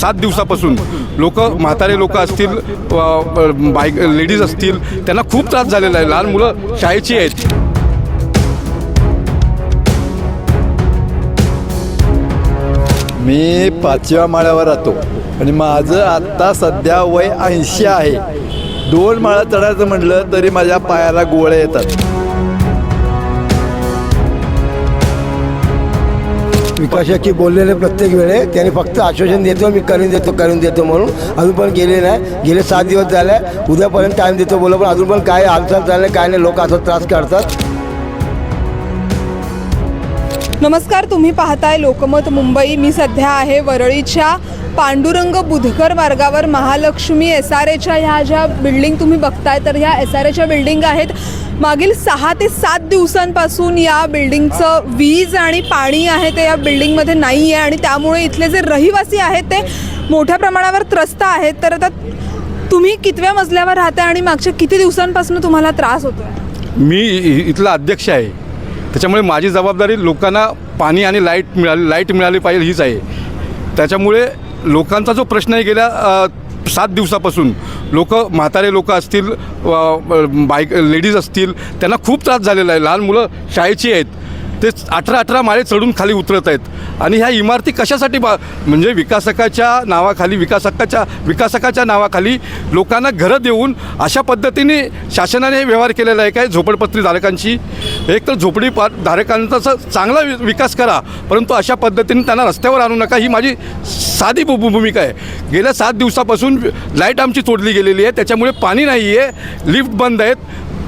सात दिवसापासून. लोक म्हातारे लोक असतील अ, बाईक लेडीज असतील त्यांना खूप त्रास झालेला आहे. लहान मुलं शाळेची आहेत. मी पाचव्या माळ्यावर राहतो. आणि माझं आत्ता सध्या वय ऐंशी आहे. दोन माळा चढायचं म्हटलं तरी माझ्या पायाला गोळ्या येतात. विकासाची बोललेले प्रत्येक वेळे त्याने फक्त आश्वासन देतो मी करून देतो करून देतो म्हणून. अजून पण गेले नाही. गेले सात दिवस झाले. उद्यापर्यंत टाईम देतो बोला पण अजून पण काय हालचाल चालले काय नाही. लोक असं त्रास काढतात नमस्कार तुम्ही पाहताय लोकमत मुंबई. मी सध्या आहे वरळीच्या पांडुरंग बुधकर मार्गावर महालक्ष्मी एस आर एच्या ह्या ज्या बिल्डिंग तुम्ही बघताय तर ह्या एस आर एच्या बिल्डिंग आहेत मागील सहा ते सात दिवसांपासून या बिल्डिंगचं वीज आणि पाणी आहे ते या बिल्डिंगमध्ये नाही आहे आणि त्यामुळे इथले जे रहिवासी आहेत ते मोठ्या प्रमाणावर त्रस्त आहेत. तर आता तुम्ही कितव्या मजल्यावर राहता आणि मागच्या किती दिवसांपासून तुम्हाला त्रास होतो मी इथला अध्यक्ष आहे. त्याच्यामुळे माझी जबाबदारी लोकांना पाणी आणि लाइट मिळाली लाइट मिळाली पाहिजे हीच आहे. त्याच्यामुळे लोकांचा जो प्रश्न आहे गेल्या सात दिवसापासून लोक म्हातारे लोक असतील बायक बाईक लेडीज असतील त्यांना खूप त्रास झालेला आहे. लहान मुलं शाळेची आहेत. ते अठरा अठरा माळे चढून खाली उतरत आहेत. आणि ह्या इमारती कशासाठी बा म्हणजे विकासकाच्या नावाखाली विकासकाच्या विकासकाच्या नावाखाली लोकांना घरं देऊन अशा पद्धतीने शासनाने व्यवहार केलेला आहे काय? झोपडपत्री धारकांची एक तर झोपडी पा धारकांचा चांगला वि- विकास करा परंतु अशा पद्धतीने त्यांना रस्त्यावर आणू नका. ही माझी साधी भू- भूमिका आहे. गेल्या सात दिवसापासून लाइट आमची तोडली गेलेली आहे. त्याच्यामुळे पाणी नाही आहे लिफ्ट बंद आहेत.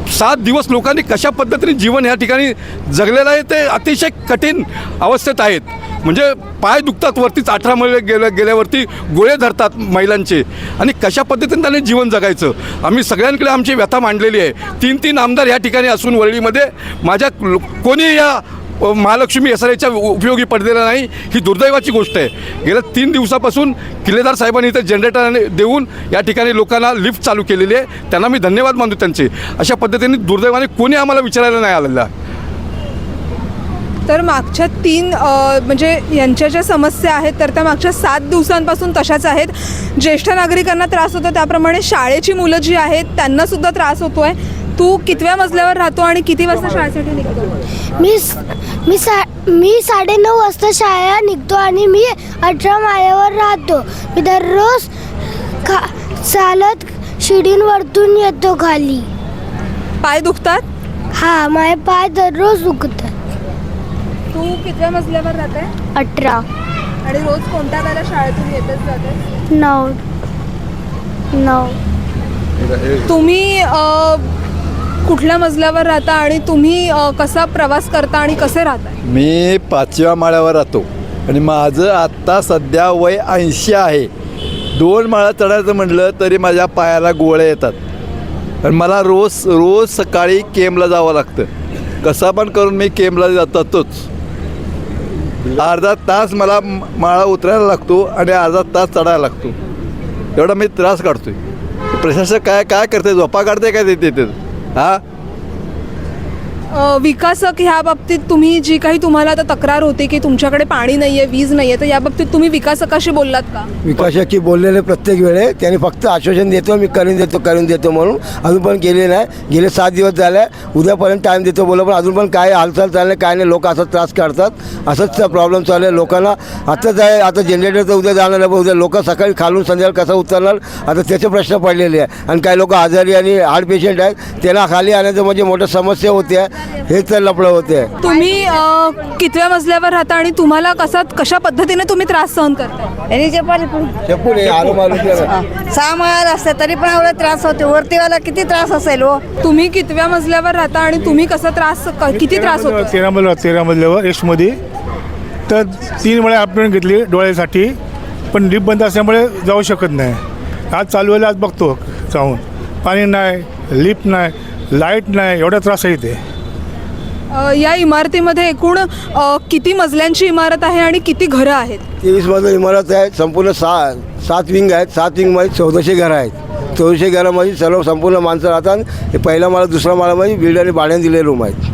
सात दिवस लोकांनी कशा पद्धतीने जीवन या ठिकाणी जगलेलं आहे ते अतिशय कठीण अवस्थेत आहेत. म्हणजे पाय दुखतात वरतीच अठरा महिने गेल्या गेल्यावरती गोळे धरतात महिलांचे. आणि कशा पद्धतीने त्यांनी जीवन जगायचं? आम्ही सगळ्यांकडे आमची व्यथा मांडलेली आहे. तीन तीन आमदार या ठिकाणी असून वरळीमध्ये. माझ्या लो- कोणी या महालक्ष्मी एस आर एच्या उपयोगी पडलेला नाही ही दुर्दैवाची गोष्ट आहे. गेल्या तीन दिवसापासून किल्लेदार साहेबांनी इथं जनरेटर देऊन या ठिकाणी लोकांना लिफ्ट चालू केलेली आहे. त्यांना मी धन्यवाद मानतो त्यांचे. अशा पद्धतीने दुर्दैवाने कोणी आम्हाला विचारायला नाही आलेला. तर मागच्या तीन म्हणजे यांच्या ज्या समस्या आहेत तर त्या मागच्या सात दिवसांपासून तशाच आहेत. ज्येष्ठ नागरिकांना त्रास होतो त्याप्रमाणे शाळेची मुलं जी आहेत त्यांना सुद्धा त्रास आहे तू कितव्या मजल्यावर राहतो आणि किती वाजता शाळेसाठी निघतो? मी मी सा मी साडेनऊ वाजता शाळा निघतो आणि मी अठरा माळ्यावर राहतो. मी दररोज खा चालत शिडींवरतून येतो खाली. पाय दुखतात? हा माझे पाय दररोज दुखतात. तू कितव्या मजल्यावर राहते? अठरा. आणि रोज कोणत्या वेळेला शाळेतून येतच जाते? नऊ. नऊ. तुम्ही अ, कुठल्या मजल्यावर राहता आणि तुम्ही अ, कसा प्रवास करता आणि कसे राहता मी पाचव्या माळ्यावर राहतो. आणि माझं आत्ता सध्या वय ऐंशी आहे. दोन माळा चढायचं म्हटलं तरी माझ्या पायाला गोळे येतात. आणि मला रोज रोज सकाळी केमला जावं लागतं. कसा पण करून मी केमला जातातच. अर्धा तास मला म- माळा उतरायला लागतो आणि अर्धा तास चढायला लागतो. एवढा मी त्रास काढतोय. प्रशासक काय काय करते झोपा काढते काय ते तिथे? हां अ, विकासक ह्या बाबतीत तुम्ही जी काही तुम्हाला आता तक्रार होती की तुमच्याकडे पाणी नाही आहे वीज नाही आहे तर या बाबतीत तुम्ही विकासकाशी बोललात का? विकासकी बोललेले प्रत्येक वेळे त्यांनी फक्त आश्वासन देतो मी करून देतो करून देतो म्हणून. अजून पण गेले नाही. गेले सात दिवस झाले. उद्यापर्यंत टाईम देतो बोला पण अजून पण काय हालचाल चालले काय नाही. लोक असं त्रास काढतात असंच प्रॉब्लेम चालू आहे. लोकांना आताच आहे आता जनरेटर तर उद्या जाणार आहे उद्या लोक सकाळी खालून संध्याकाळी कसं उतरणार? आता त्याचे प्रश्न पडलेले आहे. आणि काही लोक आजारी आणि हार्ट पेशंट आहेत. त्यांना खाली आणायचं म्हणजे मोठ्या समस्या होत्या हेच तर लफडं होते. तुम्ही अ, कितव्या मजल्यावर राहता आणि तुम्हाला कसा कशा पद्धतीने तुम्ही त्रास सहन करता? यांनी जे पाणी आलो सहा असते तरी पण एवढा त्रास होते. वरतीवाला किती त्रास असेल हो? तुम्ही कितव्या मजल्यावर राहता आणि तुम्ही कसा त्रास क- किती त्रास होतो? तेरा मजला तेरा मजल्यावर एसमध्ये तर तीन वेळा अपॉइंटमेंट घेतली डोळ्यासाठी. पण लिफ्ट बंद असल्यामुळे जाऊ शकत नाही. आज चालू आहे आज बघतो जाऊन. पाणी नाही लिफ्ट नाही लाइट नाही एवढा त्रास आहे या इमारतीमध्ये एकूण किती मजल्यांची इमारत आहे आणि किती घरं आहेत? तेवीस मजली इमारत आहे संपूर्ण सहा सात विंग आहेत. सात विंगमध्ये चौदाशे घरं आहेत. चौदाशे घरामध्ये सर्व संपूर्ण माणसं राहतात. हे पहिला माळा दुसरा माळामध्ये बिल्डरने भाड्याने दिलेले रूम आहेत.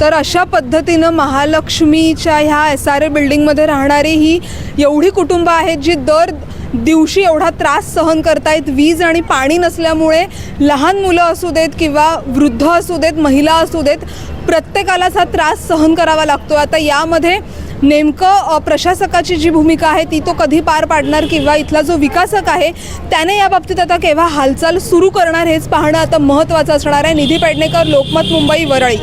तर अशा पद्धतीनं महालक्ष्मीच्या ह्या एस आर ए बिल्डिंगमध्ये राहणारी ही एवढी कुटुंबं आहेत जी दर दिवशी एवढा त्रास सहन करतायत. वीज आणि पाणी नसल्यामुळे लहान मुलं असू देत किंवा वृद्ध असू देत महिला असू देत प्रत्येकालाच हा त्रास सहन करावा लागतो आता यामध्ये नेमकं प्रशासकाची जी भूमिका आहे ती तो कधी पार पाडणार किंवा इथला जो विकासक आहे त्याने या बाबतीत आता केव्हा हालचाल सुरू करणार हेच पाहणं आता महत्त्वाचं असणार आहे. निधी पेडणेकर लोकमत मुंबई वरळी.